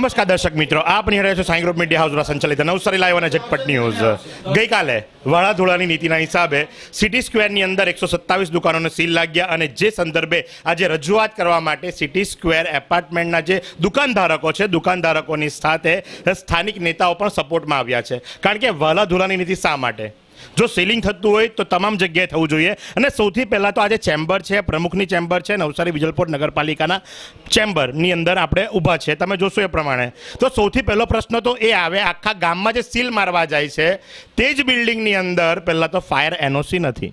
નમસ્કાર દર્શક મિત્રો, આપ નિહાળ્યા છો સાંઈ ગ્રુપ મીડિયા હાઉસ દ્વારા સંચાલિત નવસારી લાઈવ અને ઝટપટ ન્યૂઝ. ગઈકાલે વાળાધોળાની નીતિના હિસાબે સિટી સ્ક્વેરની અંદર એકસો સત્તાવીસ દુકાનોને સીલ લાગ્યા અને જે સંદર્ભે આજે રજૂઆત કરવા માટે સિટી સ્ક્વેર એપાર્ટમેન્ટના જે દુકાનધારકો છે, દુકાનધારકોની સાથે સ્થાનિક નેતાઓ પણ સપોર્ટમાં આવ્યા છે. કારણ કે વાળાધોળાની નીતિ શા માટે? જો સેલિંગ થતું હોય તો તમામ જગ્યાએ થવું જોઈએ. અને સૌથી પહેલાં તો આજે ચેમ્બર છે, પ્રમુખની ચેમ્બર છે, નવસારી વિજલપોર નગરપાલિકાના ચેમ્બરની અંદર આપણે ઊભા છે. તમે જોશો એ પ્રમાણે. તો સૌથી પહેલો પ્રશ્ન તો એ આવે, આખા ગામમાં જે સીલ મારવા જાય છે, તે જ બિલ્ડિંગની અંદર પહેલાં તો ફાયર એનઓસી નથી.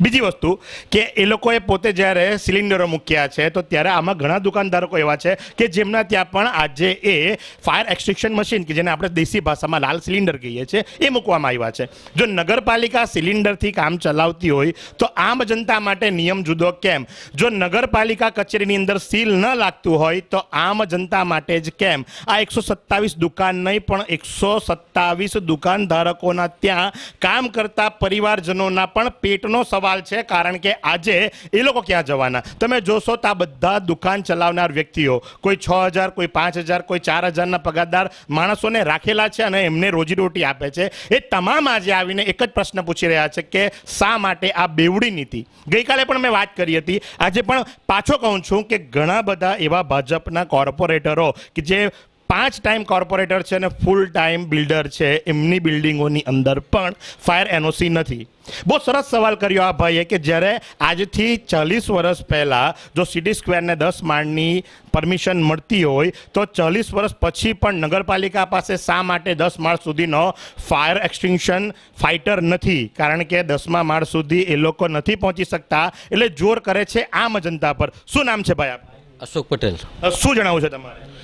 બીજી વસ્તુ કે એ લોકોએ પોતે જ્યારે સિલિન્ડરો મૂક્યા છે, તો ત્યારે આમાં ઘણા દુકાનધારકો એવા છે કે જેમના ત્યાં પણ આજે એ ફાયર એક્સ્ટ્રિક્શન મશીન કે જેને આપણે દેશી ભાષામાં લાલ સિલિન્ડર કહીએ છીએ, એ મૂકવામાં આવ્યા છે. જો નગરપાલિકા સિલિન્ડરથી કામ ચલાવતી હોય, તો આમ જનતા માટે નિયમ જુદો કેમ? જો નગરપાલિકા કચેરીની અંદર સીલ ન લાગતું હોય, તો આમ જનતા માટે જ કેમ? આ એકસો સત્તાવીસ દુકાન નહીં, પણ એકસો સત્તાવીસ દુકાનધારકોના ત્યાં કામ કરતા પરિવારજનોના પણ પેટનો સવાલ છે, કારણ કે આજે એ લોકો ક્યાં જવાના? તમે જોશો તો આ બધા દુકાન ચલાવનાર વ્યક્તિઓ, કોઈ છ હજાર, કોઈ પાંચ હજાર, કોઈ ચાર હજારના પગારદાર માણસોને રાખેલા છે અને એમને રોજીરોટી આપે છે. એ તમામ આજે આવીને એક જ પ્રશ્ન પૂછી રહ્યા છે કે શા માટે આ બેવડી નીતિ? ગઈકાલે પણ મેં વાત કરી હતી. આજે પણ પાછો કહું છું કે ઘણા બધા એવા ભાજપના કોર્પોરેટરો કે જે પાંચ ટાઈમ કોર્પોરેટર છે અને ફૂલ ટાઈમ બિલ્ડર છે. એમની બિલ્ડિંગોની અંદર પણ ફાયર એનઓસી નથી. બહુ સરસ સવાલ કર્યો આ ભાઈએ કે જ્યારે આજથી ચાલીસ વર્ષ પહેલાં જો સિટી સ્ક્વેરને દસ માળની પરમિશન મળતી હોય તો ચાલીસ વર્ષ પછી પણ નગરપાલિકા પાસે શા માટે દસ માળ સુધીનો ફાયર એક્સટિંક્શન ફાઇટર નથી? કારણ કે દસમા માળ સુધી એ લોકો નથી પહોંચી શકતા. એટલે જોર કરે છે આમ જનતા પર. શું નામ છે ભાઈ આપ અશોક પટેલ. શું જણાવવું છે તમારે?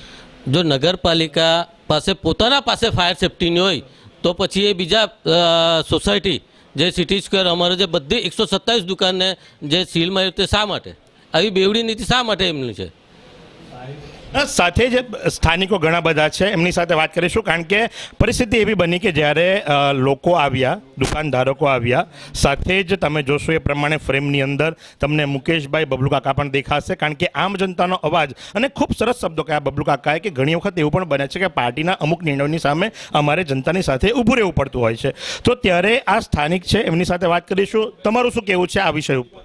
જો નગરપાલિકા પાસે પોતાના પાસે ફાયર સેફટીની હોય, તો પછી એ બીજા સોસાયટી જે સિટી સ્ક્વેર અમારે જે બધી એકસો સત્તાવીસ દુકાનને જે સીલ માર્યું તે શા માટે? આવી બેવડી નીતિ શા માટે એમની છે? સાથે જ સ્થાનિકો ઘણા બધા છે. એમની સાથે વાત કરીશું કારણ કે પરિસ્થિતિ એવી બની કે જ્યારે લોકો આવ્યા, દુકાનધારકો આવ્યા, સાથે જ તમે જોશો એ પ્રમાણે ફ્રેમની અંદર તમને મુકેશભાઈ બબલુ કાકા પણ દેખાશે કારણ કે આમ જનતાનો અવાજ અને ખૂબ સરસ શબ્દો કયા બબલુ કાકાએ કે ઘણી વખત એવું પણ બને છે કે પાર્ટીના અમુક નિર્ણયોની સામે અમારે જનતાની સાથે ઊભું રહેવું પડતું હોય છે. તો ત્યારે આ સ્થાનિક છે, એમની સાથે વાત કરીશું. તમારું શું કહેવું છે આ વિષય ઉપર?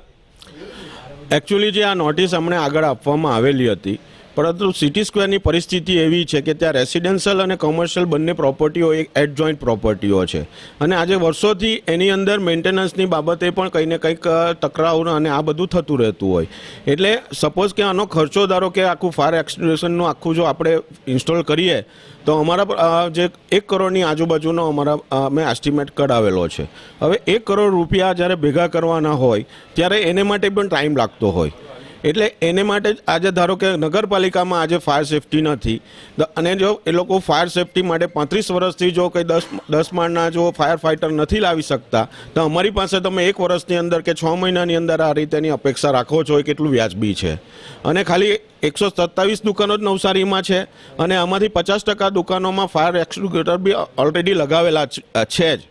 એકચ્યુઅલી જે આ નોટિસ અમને આગળ આપવામાં આવેલી હતી પરંતુ સિટી સ્ક્વેરની પરિસ્થિતિ એવી છે કે ત્યાં રેસિડેન્શિયલ અને કોમર્શિયલ બંને પ્રોપર્ટીઓ એક એડ જોઈન્ટ પ્રોપર્ટીઓ છે. અને આજે વર્ષોથી એની અંદર મેન્ટેનન્સની બાબતે પણ કંઈ ને કંઈક તકરાવ અને આ બધું થતું રહેતું હોય. એટલે સપોઝ કે આનો ખર્ચો ધારો કે આખું ફાયર એક્સટેન્શનનું આખું જો આપણે ઇન્સ્ટોલ કરીએ, તો અમારા જે એક કરોડની આજુબાજુનો અમારા મેં એસ્ટિમેટ કઢાવેલો છે. હવે એક કરોડ રૂપિયા જ્યારે ભેગા કરવાના હોય, ત્યારે એને માટે પણ ટાઈમ લાગતો હોય. એટલે એને માટે આજે ધારો કે નગરપાલિકામાં આજે ફાયર સેફટી નથી. અને જો એ લોકો ફાયર સેફટી માટે પાંત્રીસ વર્ષથી જો કંઈ દસ દસ માળના જો ફાયર ફાઇટર નથી લાવી શકતા, તો અમારી પાસે તમે એક વર્ષની અંદર કે છ મહિનાની અંદર આ રીતેની અપેક્ષા રાખો છો એ કેટલું વ્યાજબી છે. અને ખાલી એકસો સત્તાવીસ દુકાનો જ નવસારીમાં છે અને આમાંથી પચાસ ટકા દુકાનોમાં ફાયર એક્સટિંગ્યુટર બી ઓલરેડી લગાવેલા છે જ.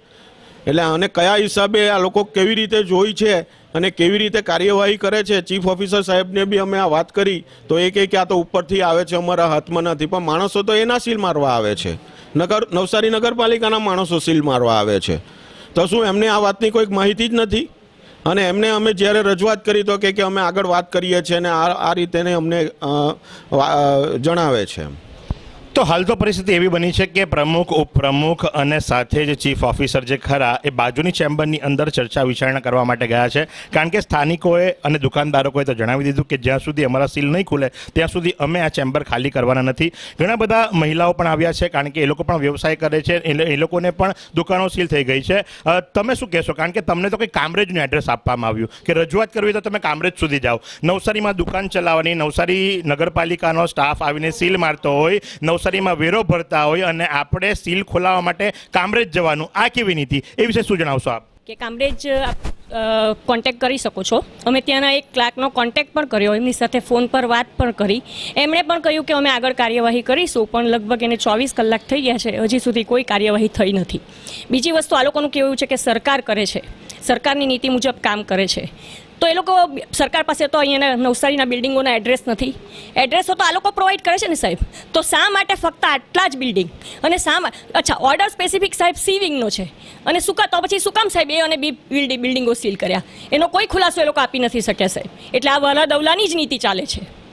એટલે આને કયા હિસાબે આ લોકો કેવી રીતે જોઈ છે અને કેવી રીતે કાર્યવાહી કરે છે? ચીફ ઓફિસર સાહેબને બી અમે આ વાત કરી, તો એ કહે કે આ તો ઉપરથી આવે છે, અમારા હાથમાં નથી. પણ માણસો તો એના સીલ મારવા આવે છે. નગર, નવસારી નગરપાલિકાના માણસો સીલ મારવા આવે છે. તો શું એમને આ વાતની કોઈક માહિતી જ નથી? અને એમને અમે જ્યારે રજૂઆત કરી તો કે અમે આગળ વાત કરીએ છીએ અને આ રીતે અમને જણાવે છે એમ. તો હાલ તો પરિસ્થિતિ એવી બની છે કે પ્રમુખ, ઉપપ્રમુખ અને સાથે જ ચીફ ઓફિસર જે ખરા એ બાજુની ચેમ્બરની અંદર ચર્ચા વિચારણા કરવા માટે ગયા છે. કારણ કે સ્થાનિકોએ અને દુકાનદારોએ તો જણાવી દીધું કે જ્યાં સુધી અમારા સીલ નહીં ખુલે, ત્યાં સુધી અમે આ ચેમ્બર ખાલી કરવાના નથી. ઘણા બધા મહિલાઓ પણ આવ્યા છે, કારણ કે એ લોકો પણ વ્યવસાય કરે છે એટલે એ લોકોને પણ દુકાનો સીલ થઈ ગઈ છે. તમે શું કહેશો? કારણ કે તમને તો કંઈ કામરેજનું એડ્રેસ આપવામાં આવ્યું. કે રજૂઆત કરવી તો તમે કામરેજ સુધી જાઓ. નવસારીમાં દુકાન ચલાવવાની, નવસારી નગરપાલિકાનો સ્ટાફ આવીને સીલ મારતો હોય નવસારીમાં વેરો ભરતા હોય અને આપણે સીલ ખોલાવવા માટે કામરેજ જવાનું, આ કેવી નીતિ? એ વિશે શું જણાવશો આપ? કે કામરેજ કોન્ટેક્ટ કરી શકો છો. અમે ત્યાંના એક ક્લાર્કનો કોન્ટેક્ટ પણ કર્યો, એમની સાથે ફોન પર વાત પણ કરી. એમણે પણ કહ્યું કે અમે આગળ કાર્યવાહી કરીશું, પણ લગભગ એને ચોવીસ કલાક થઈ ગયા છે, હજી સુધી કોઈ કાર્યવાહી થઈ નથી. બીજી વસ્તુ, આ લોકોનું કેવું છે કે સરકાર કરે છે. સરકારની નીતિ મુજબ કામ કરે છે. તો એ લોકો સરકાર પાસે તો અહીંયાના નવસારીના બિલ્ડિંગોના એડ્રેસ નથી. એડ્રેસો તો આ લોકો પ્રોવાઈડ કરે છે ને સાહેબ? તો શા માટે ફક્ત આટલા જ બિલ્ડિંગ? અને શા અચ્છા ઓર્ડર સ્પેસિફિક સાહેબ સીવિંગનો છે. અને શું તો પછી શું કામ સાહેબ એ અને બી બિલ્ડિંગ બિલ્ડિંગો સીલ કર્યા? એનો કોઈ ખુલાસો એ લોકો આપી નથી શક્યા સાહેબ. એટલે આ વલા દવલાની જ નીતિ ચાલે છે.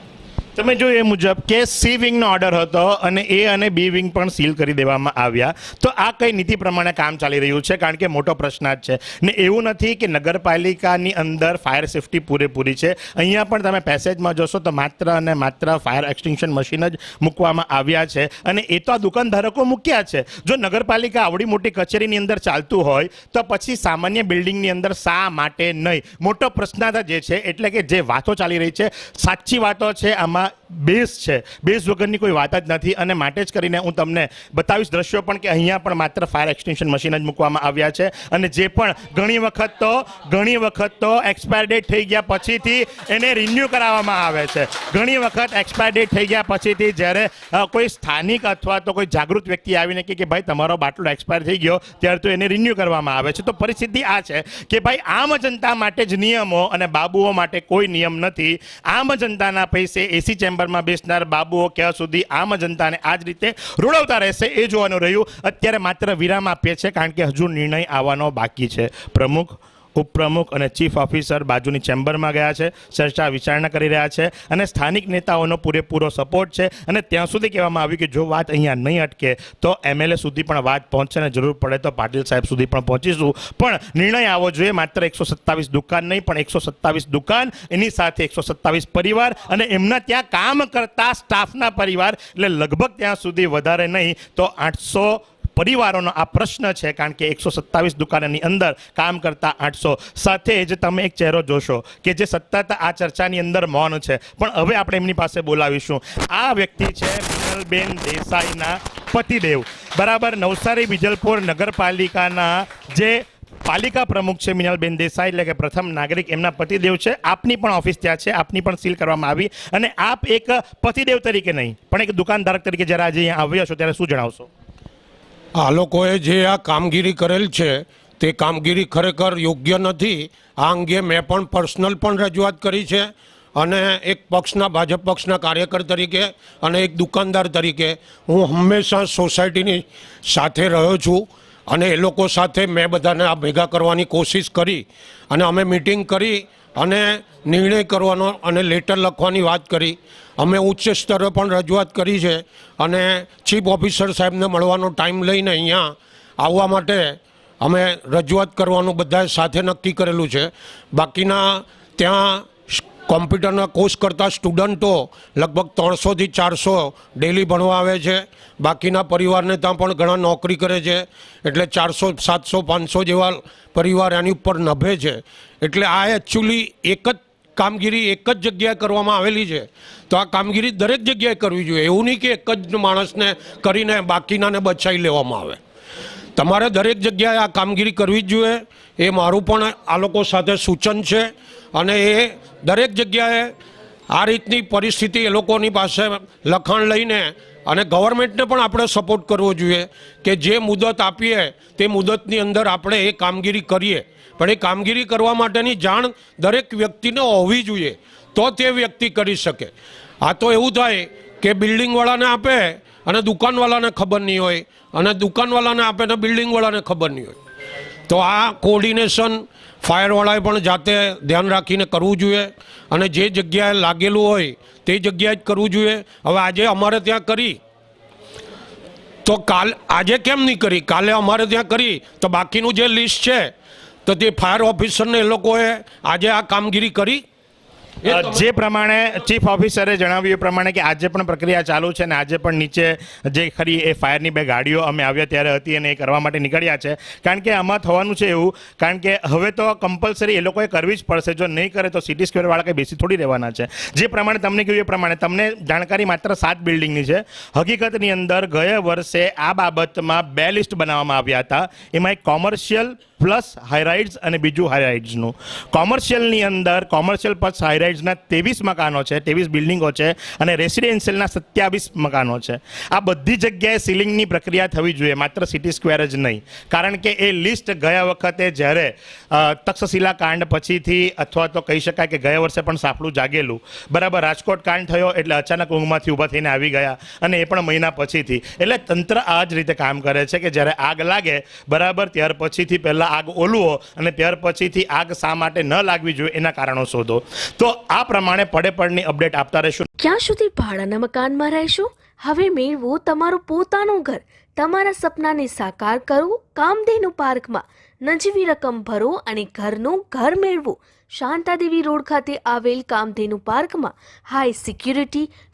તમે જોયું એ મુજબ કે સી વિંગનો ઓર્ડર હતો અને એ અને બી વિંગ પણ સીલ કરી દેવામાં આવ્યા. તો આ કઈ નીતિ પ્રમાણે કામ ચાલી રહ્યું છે? કારણ કે મોટો પ્રશ્ન જ છે. ને એવું નથી કે નગરપાલિકાની અંદર ફાયર સેફટી પૂરેપૂરી છે. અહીંયા પણ તમે પેસેજમાં જોશો તો માત્ર અને માત્ર ફાયર એક્સટિંક્શન મશીન જ મૂકવામાં આવ્યા છે. અને એ તો આ દુકાનધારકો મૂક્યા છે. જો નગરપાલિકા આવડી મોટી કચેરીની અંદર ચાલતું હોય, તો પછી સામાન્ય બિલ્ડિંગની અંદર શા માટે નહીં? મોટો પ્રશ્નાર્થ જે છે. એટલે કે જે વાતો ચાલી રહી છે, સાચી વાતો છે, આમાં બેઝ છે. બેઝ વગરની કોઈ વાત જ નથી અને માટે જ કરીને હું તમને બતાવીશ દ્રશ્યો પણ કે અહીંયા પણ માત્ર ફાયર એક્સટેન્શન મશીન જ મૂકવામાં આવ્યા છે. અને જે પણ ઘણી વખત તો, ઘણી વખત તો એક્સપાયર ડેટ થઈ ગયા પછીથી એને રિન્યૂ કરાવવામાં આવે છે. ઘણી વખત એક્સપાયર ડેટ થઈ ગયા પછીથી જ્યારે કોઈ સ્થાનિક અથવા તો કોઈ જાગૃત વ્યક્તિ આવીને કે ભાઈ તમારો બાટલો એક્સપાયર થઈ ગયો, ત્યારે તો એને રિન્યૂ કરવામાં આવે છે. તો પરિસ્થિતિ આ છે કે ભાઈ આમ જનતા માટે જ નિયમો અને બાબુઓ માટે કોઈ નિયમ નથી. આમ જનતાના પૈસે એસી ચેમ્બરમાં બેસનાર બાબુઓ ક્યાં સુધી આમ જનતાને આ જ રીતે રૂડવતા રહેશે એ જોવાનું રહ્યું. અત્યારે માત્ર વિરામ આપીએ છે કારણ કે હજુ નિર્ણય આવવાનો બાકી છે. પ્રમુખ ઉપપ્રમુખ અને ચીફ ઓફિસર બાજુની ચેમ્બરમાં ગયા છે, ચર્ચા વિચારણા કરી રહ્યા છે અને સ્થાનિક નેતાઓનો પૂરેપૂરો સપોર્ટ છે અને ત્યાં સુધી કહેવામાં આવ્યું કે જો વાત અહીંયા નહીં અટકે તો એમએલએ સુધી પણ વાત પહોંચશે અને જરૂર પડે તો પાટીલ સાહેબ સુધી પણ પહોંચીશું. પણ નિર્ણય આવવો જોઈએ, માત્ર એકસો સત્તાવીસ દુકાન નહીં, પણ એકસો સત્તાવીસ દુકાન, એની સાથે એકસો સત્તાવીસ પરિવાર અને એમના ત્યાં કામ કરતા સ્ટાફના પરિવાર, એટલે લગભગ ત્યાં સુધી વધારે નહીં તો આઠસો પરિવારોનો આ પ્રશ્ન છે, કારણ કે એકસો સત્તાવીસ દુકાનની અંદર કામ કરતા આઠસો સાથે જ તમે એક ચહેરો જોશો કે જે સતત આ ચર્ચાની અંદર મૌન છે. પણ હવે આપણે એમની પાસે બોલાવીશું. આ વ્યક્તિ છે મિનલબેન દેસાઈના પતિદેવ. બરાબર, નવસારી વિજલપુર નગરપાલિકાના જે પાલિકા પ્રમુખ છે મિનલબેન દેસાઈ, એટલે કે પ્રથમ નાગરિક એમના પતિદેવ છે. આપની પણ ઓફિસ ત્યાં છે, આપની પણ સીલ કરવામાં આવી. અને આપ એક પતિદેવ તરીકે નહીં, પણ એક દુકાનધારક તરીકે જ્યારે આજે અહીંયા આવ્યા છો ત્યારે શું જણાવશો? આ લોકોએ જે આ કામગીરી કરેલ છે, તે કામગીરી ખરેખર યોગ્ય નથી. આ અંગે મેં પણ પર્સનલ પણ રજૂઆત કરી છે અને એક પક્ષના, ભાજપ પક્ષના કાર્યકર તરીકે અને એક દુકાનદાર તરીકે હું હંમેશા સોસાયટીની સાથે રહ્યો છું અને એ લોકો સાથે મેં બધાને આ ભેગા કરવાની કોશિશ કરી અને અમે મિટિંગ કરી અને નિર્ણય કરવાનો અને લેટર લખવાની વાત કરી. અમે ઉચ્ચ સ્તરે પણ રજૂઆત કરી છે અને ચીફ ઓફિસર સાહેબને મળવાનો ટાઈમ લઈને અહીંયા આવવા માટે અમે રજૂઆત કરવાનું બધાએ સાથે નક્કી કરેલું છે. બાકીના ત્યાં કોમ્પ્યુટરના કોર્સ કરતા સ્ટુડન્ટો લગભગ ત્રણસોથી ચારસો ડેલી ભણવા આવે છે. બાકીના પરિવારને ત્યાં પણ ઘણા નોકરી કરે છે. એટલે ચારસો, સાતસો, પાંચસો જેવા પરિવાર એની ઉપર નભે છે. એટલે આ એકચ્યુઅલી એક જ કામગીરી એક જ જગ્યાએ કરવામાં આવેલી છે. તો આ કામગીરી દરેક જગ્યાએ કરવી જોઈએ. એવું નહીં કે એક જ માણસને કરીને બાકીનાને બચાવી લેવામાં આવે. તમારે દરેક જગ્યાએ આ કામગીરી કરવી જ જોઈએ. એ મારું પણ આ લોકો સાથે સૂચન છે. અને એ દરેક જગ્યાએ આ રીતની પરિસ્થિતિ એ લોકોની પાસે લખાણ લઈને અને ગવર્મેન્ટને પણ આપણે સપોર્ટ કરવો જોઈએ કે જે મુદત આપીએ તે મુદતની અંદર આપણે એ કામગીરી કરીએ. પણ એ કામગીરી કરવા માટેની જાણ દરેક વ્યક્તિને હોવી જોઈએ તો તે વ્યક્તિ કરી શકે. આ તો એવું થાય કે બિલ્ડિંગવાળાને આપે અને દુકાનવાળાને ખબર નહીં હોય અને દુકાનવાળાને આપે ને બિલ્ડિંગવાળાને ખબર નહીં હોય. તો આ કોર્ડિનેશન ફાયરવાળાએ પણ જાતે ધ્યાન રાખીને કરવું જોઈએ અને જે જગ્યાએ લાગેલું હોય તે જગ્યાએ જ કરવું જોઈએ. હવે આજે અમારે ત્યાં કરી. તો કાલ, આજે કેમ નહીં કરી? કાલે અમારે ત્યાં કરી. તો બાકીનું જે લિસ્ટ છે, તો તે ફાયર ઓફિસરને એ લોકોએ આજે આ કામગીરી કરી. જે પ્રમાણે ચીફ ઓફિસરે જણાવ્યું એ પ્રમાણે કે આજે પણ પ્રક્રિયા ચાલુ છે અને આજે પણ નીચે જે ખરી એ ફાયરની બે ગાડીઓ અમે આવ્યા ત્યારે હતી અને એ કરવા માટે નીકળ્યા છે. કારણ કે આમાં થવાનું છે એવું કારણ કે હવે તો કમ્પલસરી એ લોકોએ કરવી જ પડશે. જો નહીં કરે તો સિટી સ્ક્વેરવાળા કંઈ બેસી થોડી રહેવાના છે. જે પ્રમાણે તમને કહ્યું એ પ્રમાણે તમને જાણકારી માત્ર સાત બિલ્ડિંગની છે. હકીકતની અંદર ગયા વર્ષે આ બાબતમાં બે લિસ્ટ બનાવવામાં આવ્યા હતા. એમાં એક કોમર્શિયલ પ્લસ હાઈરાઇડ્સ અને બીજું હાઈરાઇડ્સનું કોમર્શિયલની અંદર, કોમર્શિયલ પ્લસ હાઈરાઇડ હાઈઝના ત્રેવીસ મકાનો છે, ત્રેવીસ બિલ્ડિંગો છે અને રેસિડેન્શિયલના સત્યાવીસ મકાનો છે. આ બધી જગ્યાએ સીલિંગની પ્રક્રિયા થવી જોઈએ, માત્ર સિટી સ્ક્વેર જ નહીં. કારણ કે એ લિસ્ટ ગયા વખતે જ્યારે તક્ષશિલા કાંડ પછીથી અથવા તો કહી શકાય કે ગયા વર્ષે પણ સાફલું જાગેલું. બરાબર, રાજકોટ કાંડ થયો એટલે અચાનક ઊંઘમાંથી ઊભા થઈને આવી ગયા અને એ પણ મહિના પછીથી. એટલે તંત્ર આ જ રીતે કામ કરે છે કે જ્યારે આગ લાગે, બરાબર, ત્યાર પછીથી પહેલાં આગ ઓલવો અને ત્યાર પછીથી આગ શા માટે ન લાગવી જોઈએ એના કારણો શોધો. તો આ પ્રમાણે પડે પડની અપડેટ આપતા રહીશું. ક્યાં સુધી ભાડાના મકાનમાં રહેશો? હવે મેળવો તમારું પોતાનું ઘર. તમારા સપનાને સાકાર કરો, કામધેનુ પાર્કમાં નજીવી રકમ ભરો અને ઘરનું ઘર મેળવો. શાંતાદેવી રોડ ખાતે આવેલ કામધેનુ પાર્કમાં high security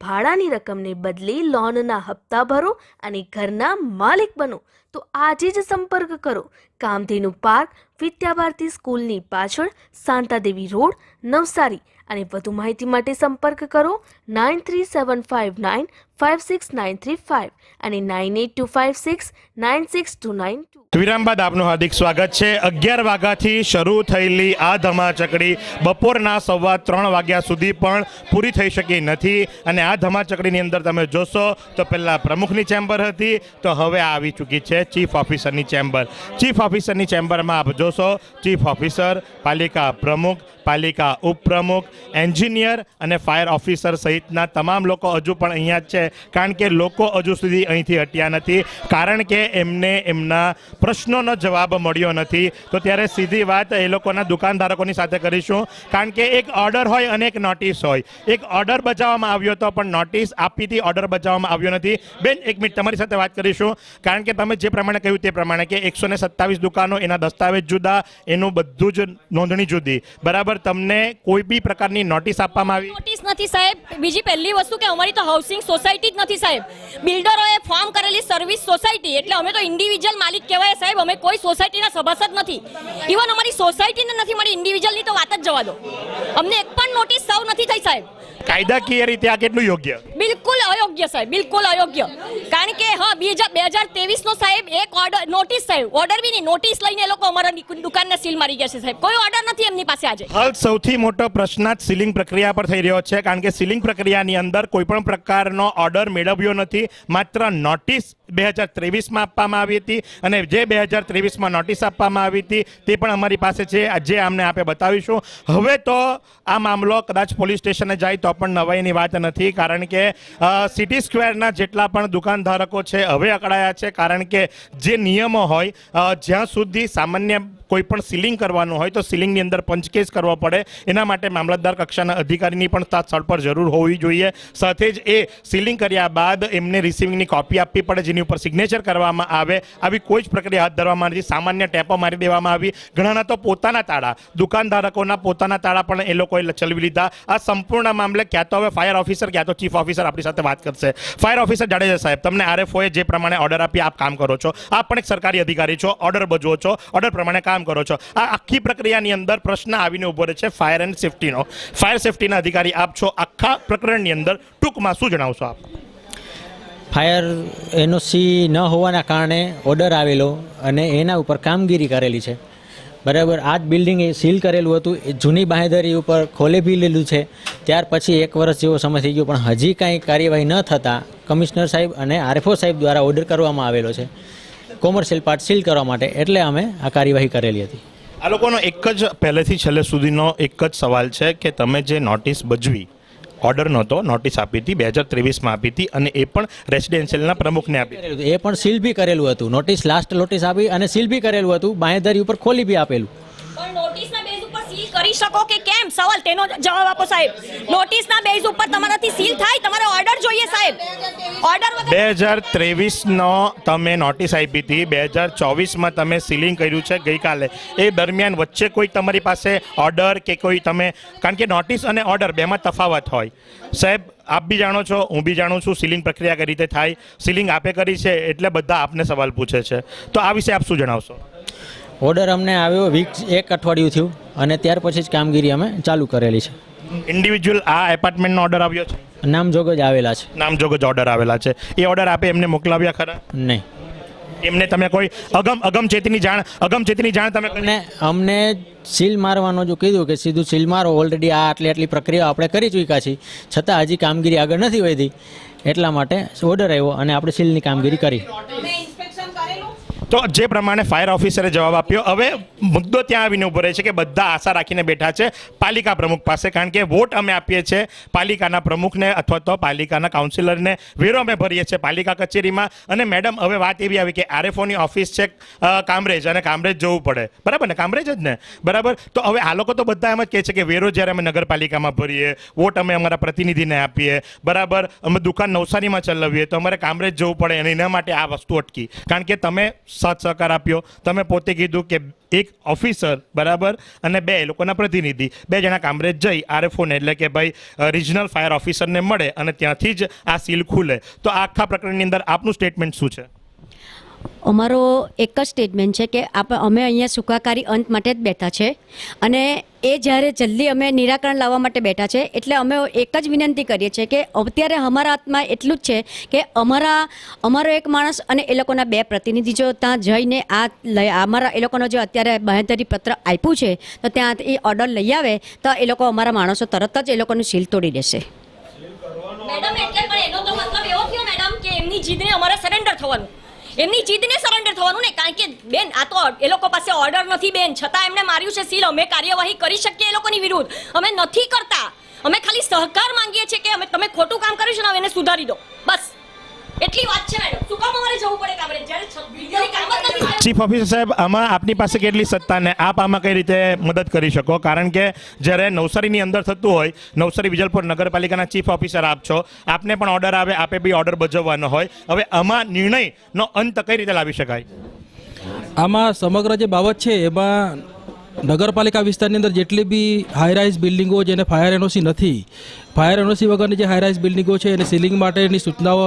ભાડાની રકમને બદલે લોનના હપ્તા ભરો અને ઘરના માલિક બનો. તો આજે જ સંપર્ક કરો. કામધેનુ પાર્ક, વિદ્યાભારતી સ્કૂલની પાછળ, શાંતાદેવી રોડ, નવસારી. અને વધુ માહિતી માટે સંપર્ક કરો, nine three seven five nine five six nine three five અને nine eight two five six nine six two nine two વિરામ આપનું હાર્દિક સ્વાગત છે. અગિયાર વાગ્યાથી શરૂ થયેલી આ ધમાચકડી બપોરના સવા ત્રણ વાગ્યા સુધી પણ પૂરી થઈ શકી નથી અને આ ધમાચકડીની અંદર તમે જોશો તો પહેલાં પ્રમુખની ચેમ્બર હતી તો હવે આવી ચૂકી છે ચીફ ઓફિસરની ચેમ્બર. ચીફ ઓફિસરની ચેમ્બરમાં આપ જોશો, ચીફ ઓફિસર, પાલિકા પ્રમુખ, પાલિકા ઉપપ્રમુખ, એન્જિનિયર અને ફાયર ઓફિસર સહિતના તમામ લોકો હજુ પણ અહીંયા જ છે. કારણ કે લોકો હજુ સુધી અહીંથી હટ્યા નથી. કારણ કે એમને એમના પ્રશ્નોનો જવાબ મળ્યો નથી. તો ત્યારે સીધી વાત એ લોકોના દુકાનધારકોની સાથે કરીશું. કારણ કે એક ઓર્ડર હોય અને એક નોટિસ હોય. એક ઓર્ડર બચાવવામાં આવ્યો હતો પણ નોટિસ આપીથી ઓર્ડર બચાવવામાં આવ્યો નથી. બેન, એક મિનિટ, તમારી સાથે વાત કરીશું. કારણ કે તમે જે પ્રમાણે કહ્યું તે પ્રમાણે કે એકસો સત્તાવીસ દુકાનો, એના દસ્તાવેજ જુદા, એનું બધું જ નોંધણી જુદી. બરાબર? તમને કોઈ બી પ્રકારની નોટિસ આપવામાં આવી નોટિસ નથી સાહેબ. બીજી પહેલી વસ્તુ કે અમારી તો હાઉસિંગ સોસાયટી જ નથી સાહેબ. બિલ્ડરોએ ફોર્મ કરેલી સર્વિસ સોસાયટી એટલે અમે તો ઇન્ડિવિજ્યુઅલ માલિક કહેવાય સાહેબ. અમે કોઈ સોસાયટીના સભાસદ નથી. ઇવન અમારી સોસાયટીને નથી મળી ઇન્ડિવિજ્યુઅલની તો વાત જ જવા દો. અમને એક પણ નોટિસ સર્વ નથી થઈ સાહેબ. કાયદાકીય રીતે આ કેટલું યોગ્ય? બિલકુલ અયોગ્ય સાહેબ બિલકુલ અયોગ્ય. કારણ કે હા બે હજાર બે હજાર ત્રેવીસનો સાહેબ એક ઓર્ડર નોટિસ સાહેબ. ઓર્ડર બી નહીં નોટિસ લઈને લોકો અમારા દુક- દુકાનને સીલ મારી ગયા છે સાહેબ. કોઈ ઓર્ડર નથી એમની પાસે આજે. હાલ સૌથી મોટો પ્રશ્ન જ સીલિંગ પ્રક્રિયા પર થઈ રહ્યો છે કારણ કે સીલિંગ પ્રક્રિયાની અંદર કોઈ પણ પ્રકારનો ઓર્ડર મેળવ્યો નથી. માત્ર નોટિસ બે હજાર ત્રેવીસમાં આપવામાં આવી હતી અને જે બે હજાર ત્રેવીસમાં નોટિસ આપવામાં આવી હતી તે પણ અમારી પાસે છે. જે અમને આપે બતાવીશું. હવે તો આ મામલો કદાચ પોલીસ સ્ટેશને જાય તો પણ નવાઈની વાત નથી, કારણ કે સિટી સ્ક્વેરના જેટલા પણ દુકાનધારકો છે, હવે અકળાયા છે, કારણ કે જે નિયમો હોય જ્યાં સુધી સામાન્ય કોઈ પણ સીલિંગ કરવાનું હોય તો સીલિંગની અંદર પંચકેસ કરવો પડે. એના માટે મામલતદાર કક્ષાના અધિકારીની પણ સ્થળ પર જરૂર હોવી જોઈએ. સાથે જ એ સીલિંગ કર્યા બાદ એમને રિસીવિંગની કોપી આપવી પડે, જેની ઉપર સિગ્નેચર કરવામાં આવે. આવી કોઈ જ પ્રક્રિયા હાથ ધરવામાં નથી. સામાન્ય ટેપો મારી દેવામાં આવી. ઘણાના તો પોતાના તાળા, દુકાનધારકોના પોતાના તાળા પણ એ લોકોએ ચલવી લીધા. આ સંપૂર્ણ મામલે ક્યાં તો હવે ફાયર ઓફિસર, ક્યાં તો ચીફ ઓફિસર આપણી સાથે વાત કરશે. ફાયર ઓફિસર જાડેજા સાહેબ, તમને આરએફઓએ જે પ્રમાણે ઓર્ડર આપી, આપ કામ કરો છો. આપ પણ એક સરકારી અધિકારી છો, ઓર્ડર બજવો છો. ઓર્ડર પ્રમાણે કામ કરો છો? આ આખી પ્રક્રિયાની અંદર પ્રશ્ન આવીને ઊભો રહે છે ફાયર એન્ડ સેફટીનો ફાયર સેફટીના અધિકારી આપ છો આખા પ્રકરણની અંદર ટૂંકમાં શું જણાવશો આપ? ફાયર એનઓસી ન હોવાના કારણે ઓર્ડર આવેલો અને એના ઉપર કામગીરી કરેલી છે. બરાબર, આ જ બિલ્ડિંગ એ સીલ કરેલું હતું, એ જૂની બાંહેધરી ઉપર ખોલે બી લીધું છે. ત્યાર પછી એક વર્ષ જેવો સમય થઈ ગયો, પણ હજી કાંઈ કાર્યવાહી ન થતાં કમિશનર સાહેબ અને આરએફઓ સાહેબ દ્વારા ઓર્ડર કરવામાં આવેલો છે. કોમર્શિયલ પાર્ટ સીલ કરવા માટે એટલે અમે આ કાર્યવાહી કરેલી હતી. આ લોકોનો એક જ પહેલેથી છેલ્લે સુધીનો એક જ સવાલ છે કે તમે જે નોટિસ બજવી ઓર્ડર નહોતો નોટિસ આપી હતી બે હજાર ત્રેવીસમાં આપી હતી અને એ પણ રેસિડેન્શિયલના પ્રમુખને આપી હતું. એ પણ સીલ બી કરેલું હતું. નોટિસ લાસ્ટ નોટિસ આપી અને સીલ બી કરેલું હતું. બાંયધરી ઉપર ખોલી બી આપેલું. પણ નોટિસના બેઝ ઉપર સીલ કરી શકો કે કેમ? સવાલ તેનો જવાબ આપો સાહેબ. નોટિસના બેઝ ઉપર તમારાથી સીલ થાય સાહેબ ઓર્ડર વગર બે હજાર ત્રેવીસનો તમે નોટિસ આપી હતી બે હજાર ચોવીસમાં તમે સીલિંગ કર્યું છે ગઈકાલે. એ દરમિયાન વચ્ચે કોઈ તમારી પાસે ઓર્ડર કે કોઈ તમે કારણ કે નોટિસ અને ઓર્ડર બેમાં તફાવત હોય. સાહેબ આપ બી જાણો છો હું બી જાણું છું સીલિંગ પ્રક્રિયા કઈ રીતે થાય સીલિંગ આપે કરી છે એટલે બધા આપને સવાલ પૂછે છે. તો આ વિશે આપ શું જણાવશો? ઓર્ડર અમને આવ્યો વીક એક અઠવાડિયું થયું અને ત્યાર પછી જ કામગીરી અમે ચાલુ કરેલી છે. ઇન્ડિવિજ્યુઅલ આ એપાર્ટમેન્ટનો ઓર્ડર આવ્યો છે? નામજોગ જ આવેલા છે. નામજોગ જ ઓર્ડર આવેલા છે. એ ઓર્ડર આપે એમને મોકલાવ્યા ખરા? નહીં. એમને તમે કોઈ અગમ અગમચેતીની જાણ અગમચેતીની જાણ તમે? અમને અમને સીલ મારવાનું જો કીધું કે સીધું સીલ મારો ઓલરેડી આ આટલી આટલી પ્રક્રિયા આપણે કરી ચૂક્યા છીએ. છતાં હજી કામગીરી આગળ નથી વધી. એટલા માટે ઓર્ડર આવ્યો અને આપણે સીલની કામગીરી કરી. તો જે પ્રમાણે ફાયર ઓફિસરે જવાબ આપ્યો. હવે મુદ્દો ત્યાં આવીને ઊભો રહે છે કે બધા આશા રાખીને બેઠા છે પાલિકા પ્રમુખ પાસે, કારણ કે વોટ અમે આપીએ છીએ પાલિકાના પ્રમુખને અથવા તો પાલિકાના કાઉન્સિલરને વેરો અમે ભરીએ છીએ પાલિકા કચેરીમાં. અને મેડમ હવે વાત એવી આવી કે આરએફઓની ઓફિસ છે કામરેજ અને કામરેજ જવું પડે. બરાબર ને? કામરેજ જ ને? બરાબર? તો હવે આ લોકો તો બધા એમ જ કહે છે કે વેરો જ્યારે અમે નગરપાલિકામાં ભરીએ વોટ અમે અમારા પ્રતિનિધિને આપીએ. બરાબર? અમે દુકાન નવસારીમાં ચલાવીએ તો અમારે કામરેજ જવું પડે અને એના માટે આ વસ્તુ અટકી. કારણ કે તમે સાથ સહકાર આપ્યો. તમે પોતે કીધું કે એક ઓફિસર બરાબર? અને બે લોકોના પ્રતિનિધિ. બે જણા કામરેજ જઈ આરએફઓને, એટલે કે ભાઈ રિજનલ ફાયર ઓફિસરને મળે અને ત્યાંથી જ આ સીલ ખુલે. તો આખા પ્રકરણની અંદર આપનું સ્ટેટમેન્ટ શું છે? અમારો એક જ સ્ટેટમેન્ટ છે કે આપ, અમે અહીંયા સુખાકારી અંત માટે જ બેઠા છે. અને એ જ્યારે જલ્દી અમે નિરાકરણ લાવવા માટે બેઠા છે, એટલે અમે એક જ વિનંતી કરીએ છીએ કે અત્યારે અમારા હાથમાં એટલું જ છે કે અમારા, અમારો એક માણસ અને એ લોકોના બે પ્રતિનિધિ જો ત્યાં જઈને આ લઈ, અમારા, એ લોકોનો જે અત્યારે બાંહેધરી પત્ર આપ્યું છે, તો ત્યાં એ ઓર્ડર લઈ આવે, તો એ લોકો અમારા માણસો તરત જ એ લોકોનું સીલ તોડી દેશે. મેડમ, એટલે પણ એનો તો મતલબ એવો થયો મેડમ કે એમની જીદને અમારે સરેન્ડર થવાનું? એમની જીદને સરેન્ડર થવાનું ને કારણ કે બેન, આ તો એ લોકો પાસે ઓર્ડર નથી બેન. છતાં એમણે માર્યું છે સીલ અમે કાર્યવાહી કરી શકીએ એ લોકોની વિરુદ્ધ. અમે નથી કરતા. અમે ખાલી સહકાર માંગીએ છીએ કે અમે, તમે ખોટું કામ કર્યું છે ને એને સુધારી દો. બસ. એટલી વાત છે મેડમ શું કામ અમારે જવું પડે કામરે જ્યારે કામ જ નથી ચીફ ઓફિસર સાહેબ આમાં આપની પાસે કેટલી સત્તા ને આપ આમાં કઈ રીતે મદદ કરી શકો? કારણ કે જ્યારે નવસારીની અંદર થતું હોય નવસારી વિજલપુર નગરપાલિકાના ચીફ ઓફિસર આપ છો. આપને પણ ઓર્ડર આવે આપે બી ઓર્ડર ભજવવાનો હોય. હવે આમાં નિર્ણયનો અંત કઈ રીતે લાવી શકાય? આમાં સમગ્ર જે બાબત છે એમાં નગરપાલિકા વિસ્તારની અંદર જેટલી બી હાઈરાઇઝ બિલ્ડિંગો જેને ફાયર એનઓસી નથી ફાયર એનઓસી વગરની જે હાઈરાઇઝ બિલ્ડિંગો છે એને સીલિંગ માટેની સૂચનાઓ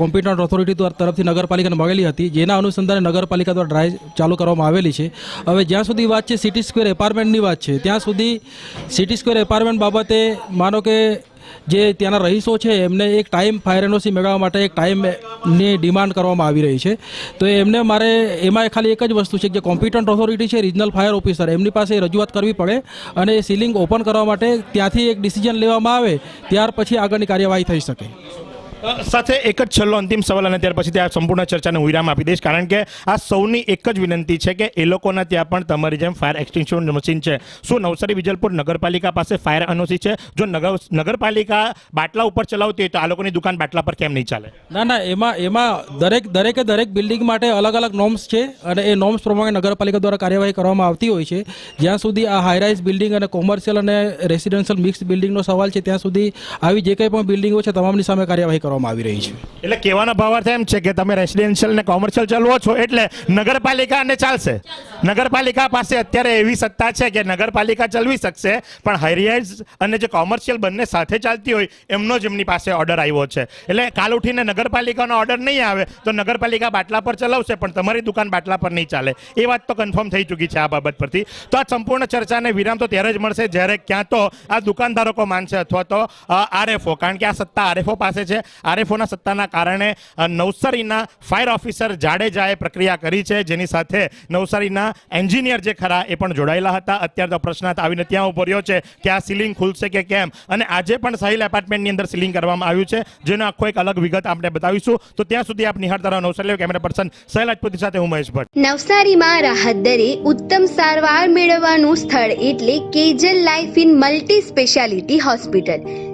કોમ્પિટન્ટ ઓથોરિટી તરફથી નગરપાલિકાને મળેલી હતી. જેના અનુસંધાને નગરપાલિકા દ્વારા ડ્રાઈવ ચાલુ કરવામાં આવેલી છે. હવે જ્યાં સુધી વાત છે સિટી સ્ક્વેર એપાર્ટમેન્ટની વાત છે, ત્યાં સુધી સિટી સ્ક્વેર એપાર્ટમેન્ટ બાબતે માનો કે જે ત્યાંના રહીશો છે, એમને એક ટાઈમ ફાયર એનઓસી મેળવવા માટે એક ટાઈમની ડિમાન્ડ કરવામાં આવી રહી છે. તો એમને મારે એમાં ખાલી એક જ વસ્તુ છે જે કોમ્પિટન્ટ ઓથોરિટી છે રિજનલ ફાયર ઓફિસર એમની પાસે રજૂઆત કરવી પડે અને એ સીલિંગ ઓપન કરવા માટે ત્યાંથી એક ડિસિઝન લેવામાં આવે, ત્યાર પછી આગળની કાર્યવાહી થઈ શકે. સાથે એક જ છેલ્લો અંતિમ સવાલ અને ત્યાર પછી ત્યાં સંપૂર્ણ ચર્ચાને હું વિરામ આપી દઈશ. કારણ કે આ સૌની એક જ વિનંતી છે કે એ લોકોના ત્યાં પણ તમારી જેમ ફાયર એક્સટિંક્શન મશીન છે. શું નવસારી વિજલપુર નગરપાલિકા પાસે ફાયર એનઓસી છે? જો નગર, નગરપાલિકા બાટલા ઉપર ચલાવતી હોય તો આ લોકોની દુકાન બાટલા પર કેમ નહીં ચાલે? ના ના, એમાં એમાં દરેક, દરેકે દરેક બિલ્ડિંગ માટે અલગ અલગ નોર્મ્સ છે અને એ નોર્મ્સ પ્રમાણે નગરપાલિકા દ્વારા કાર્યવાહી કરવામાં આવતી હોય છે. જ્યાં સુધી આ હાઈરાઇઝ બિલ્ડિંગ અને કોમર્શિયલ અને રેસિડેન્શિયલ મિક્સ બિલ્ડિંગનો સવાલ છે, ત્યાં સુધી આવી જે કંઈ પણ બિલ્ડિંગો છે, તમામની સામે કાર્યવાહી કરવામાં આવી રહી છે. એટલે કહેવાનો ભાવાર્થ એમ છે કે તમે રેસિડેન્શિયલ ને કોમર્શિયલ ચલાવો છો એટલે નગરપાલિકાને ચાલશે. નગરપાલિકા પાસે અત્યારે એવી સત્તા છે કે નગરપાલિકા ચલાવી શકશે, પણ હાઈરાઇઝ અને જે કોમર્શિયલ બંને સાથે ચાલતી હોય એમનો જ એમની પાસે ઓર્ડર આવ્યો છે. એટલે કાલ ઉઠીને નગરપાલિકાનો ઓર્ડર નહીં આવે તો નગરપાલિકા બાટલા પર ચલાવશે, પણ તમારી દુકાન બાટલા પર નહીં ચાલે. એ વાત તો કન્ફર્મ થઈ ચૂકી છે આ બાબત પરથી. તો આ સંપૂર્ણ ચર્ચાને વિરામ તો ત્યારે જ મળશે જ્યારે ક્યાં તો આ દુકાનદારો માનશે અથવા તો આરએફઓ. કારણ કે આ સત્તા આરએફઓ પાસે છે. આરએફઓના સત્તાના કારણે નવસારીના ફાયર ઓફિસર જાડેજાએ પ્રક્રિયા કરી છે, જેની સાથે નવસારીના એન્જિનિયર જે ખરા એ પણ જોડાયેલા હતા. અત્યારે તો પ્રશ્ન આવીને ત્યાં ઊભો રહ્યો છે કે આ સીલિંગ ખુલશે કે કેમ? અને આજે પણ સાહિલ એપાર્ટમેન્ટની અંદર સીલિંગ કરવામાં આવ્યું છે, જેનો આખો એક અલગ વિગત આપણે બતાવીશું. તો ત્યાં સુધી આપ નિહાળતા રહો નવસારી કેમેરા પર્સન સહેલ રાજપૂતી સાથે હું મહેશ ભટ્ટ. નવસારીમાં રાહત દરે ઉત્તમ સારવાર મેળવવાનું સ્થળ એટલે Kejal life in multi speciality hospital.